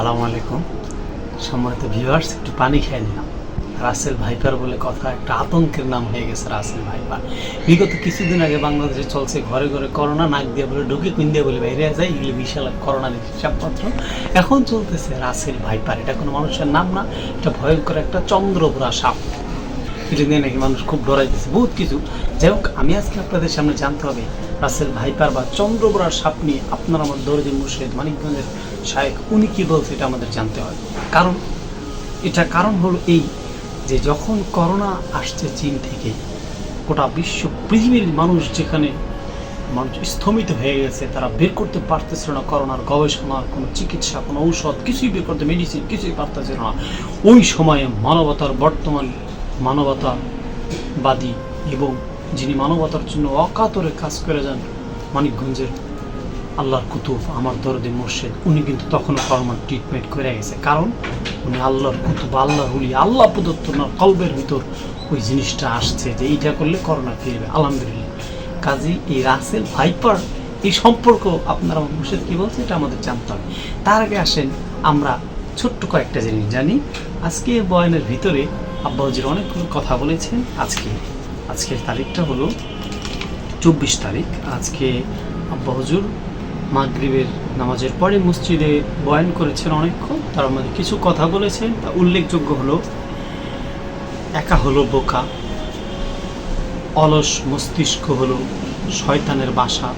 সালাম আলাইকুম। সম্মানিত ভিউয়ার্স একটু পানি খেয়ে নিলাম। রাসেল ভাইপার বলে কথা, একটা আতঙ্কের নাম হয়ে গেছে রাসেল ভাইপার। বিগত কিছুদিন আগে বাংলাদেশে চলছে ঘরে ঘরে করোনা, নাক দিয়ে বলে ঢুকে কুইন দিয়ে বলে বাইরে যায়, এগুলি বিশাল করোনার করোনা হিসাবপত্র এখন চলতেছে রাসেল ভাইপার। এটা কোনো মানুষের নাম না, এটা ভয়ঙ্কর একটা চন্দ্রপুরা সাপ। এটা নিয়ে নাকি মানুষ খুব ডরাইতেছে, বহুত কিছু। যাই হোক আমি আজকে আপনাদের সামনে জানতে হবে, রাসেল ভাইপার বা চন্দ্রবরার সাপ নিয়ে আপনার আমার দরদি মুর্শিদ মানিকগঞ্জের শায়েক, উনি কী বলছে এটা আমাদের জানতে হবে। কারণ, এটা কারণ হলো এই যে যখন করোনা আসছে চীন থেকে, গোটা বিশ্ব, পৃথিবীর মানুষ যেখানে, মানুষ স্থমিত হয়ে গেছে, তারা বের করতে পারতেছিল না করোনার গবেষণা, কোনো চিকিৎসা, কোনো ঔষধ, কিছুই বের করতে মেডিসিন কিছুই পারতেছিল না। ওই সময়ে মানবতার বর্তমান মানবতাবাদী এবং যিনি মানবতার জন্য অকাতরে কাজ করে যান মানিকগঞ্জের আল্লাহর কুতুব, আমার দরদি মোর্শেদ, উনি কিন্তু তখনও করোনার ট্রিটমেন্ট করে গেছে। কারণ উনি আল্লাহর কুতুব, আল্লাহর হুলি আল্লাহ প্রদত্ত না কল্পের ভিতর ওই জিনিসটা আসছে যে এইটা করলে করোনা ফিরবে। আলহামদুলিল্লাহ। কাজী এই রাসেল ভাইপার, এই সম্পর্ক আপনারা মুর্শেদ কি বলছে, এটা আমাদের জানতে হবে। তার আগে আসেন, আমরা ছোট্ট কয়েকটা জিনিস জানি। আজকে বয়ানের ভিতরে আব্বাউজির অনেকগুলো কথা বলেছেন। আজকে আজকের তারিখটা হলো চব্বিশ তারিখ। আজকে আব্বা হুজুর মাগরিবের নামাজের পরে মসজিদে বয়ান করেছেন অনেকক্ষণ। তার মধ্যে কিছু কথা বলেছেন। তা উল্লেখযোগ্য হলো, একা হলো বোকা, অলস মস্তিষ্ক হলো শয়তানের বাসা।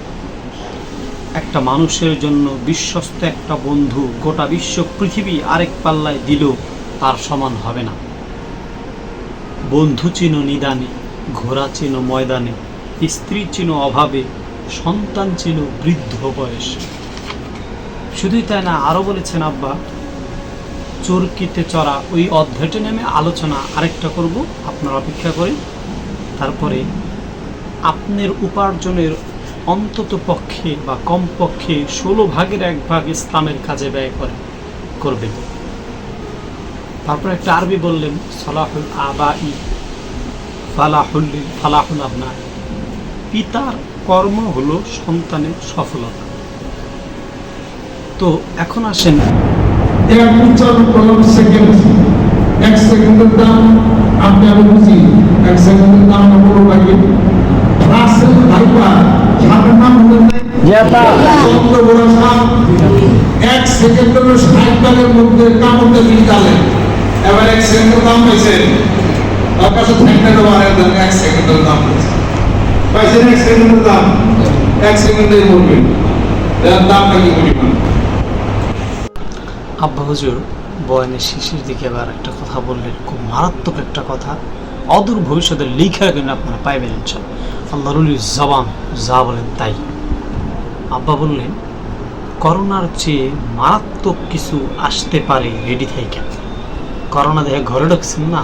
একটা মানুষের জন্য বিশ্বস্ত একটা বন্ধু গোটা বিশ্ব পৃথিবী আরেক পাল্লায় দিলেও তার সমান হবে না। বন্ধু চিনো নিদানে, ঘোড়া চিনো ময়দানে, স্ত্রী চিনো অভাবে, সন্তান ছিল বৃদ্ধ বয়সে। শুধুই তাই না, আরও বলেছেন আব্বা, চরকিতে চড়া ওই অধ্যায়টা নেমে আলোচনা আরেকটা করব, আপনার অপেক্ষা করে। তারপরে, আপনার উপার্জনের অন্তত পক্ষে বা কমপক্ষে ষোলো ভাগের এক ভাগ ইসলামের কাজে ব্যয় করে করবেন তারপর একটা আরবি বললেন, সালাহুল আবাই। ফালাহুল আবনা। পিতার কর্ম হলো সন্তানের সফলতা। তো এখন আসেন। এক উচ্চারণ সেকেন্ড এক সেকেন্ডের দাম আপনি আমি বুঝি। এক সেকেন্ডের দাম না বড় লাগে রাসেল ভাইপার সাপের নাম হলো চন্দ্র বড় সাপ। এক সেকেন্ডের মধ্যে কামড়তে এবার এক সেকেন্ডের দাম পাইছে তার কাছে থাকতে পারেন দেন এক সেকেন্ডের দাম পাইছে পাইছেন এক সেকেন্ডের দাম। এক সেকেন্ডেই বলবে এর দামটা কি পরিমাণ আব্বা হুজুর, বয়ানের শেষের দিকে আবার একটা কথা বললেন। খুব মারাত্মক একটা কথা। অদূর ভবিষ্যতে লিখে রাখবেন আপনারা, পাইবেন আল্লাহরুলির জবান যা বলেন তাই। আব্বা বললেন, করোনার চেয়ে মারাত্মক কিছু আসতে পারে রেডি থেকে করোনা দেখে ঘরে ঢুকছেন না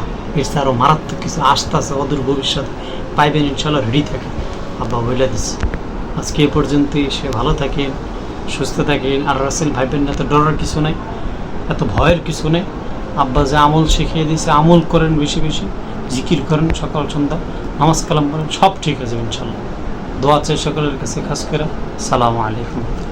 চেয়ে আরও মারাত্মক কিছু আসতে আছে অদূর ভবিষ্যতে পাইবেন ইনশাল্লাহ রেডি থাকে আব্বা বইলা দিচ্ছে আজকে এ পর্যন্তই, সে ভালো থাকেন, সুস্থ থাকেন। আর রাসেল, ভাইবেন না ডরার কিছু নাই, এত ভয়ের কিছু নেই। আব্বা যে আমল শিখিয়ে দিয়েছে, আমল করেন বেশি বেশি, জিকির করেন সকাল সন্ধ্যা, নামাজ কালাম করেন, সব ঠিক আছে ইনশাল্লাহ দোয়া চাই সকলের কাছে, খাস করে। সালামু আলাইকুম।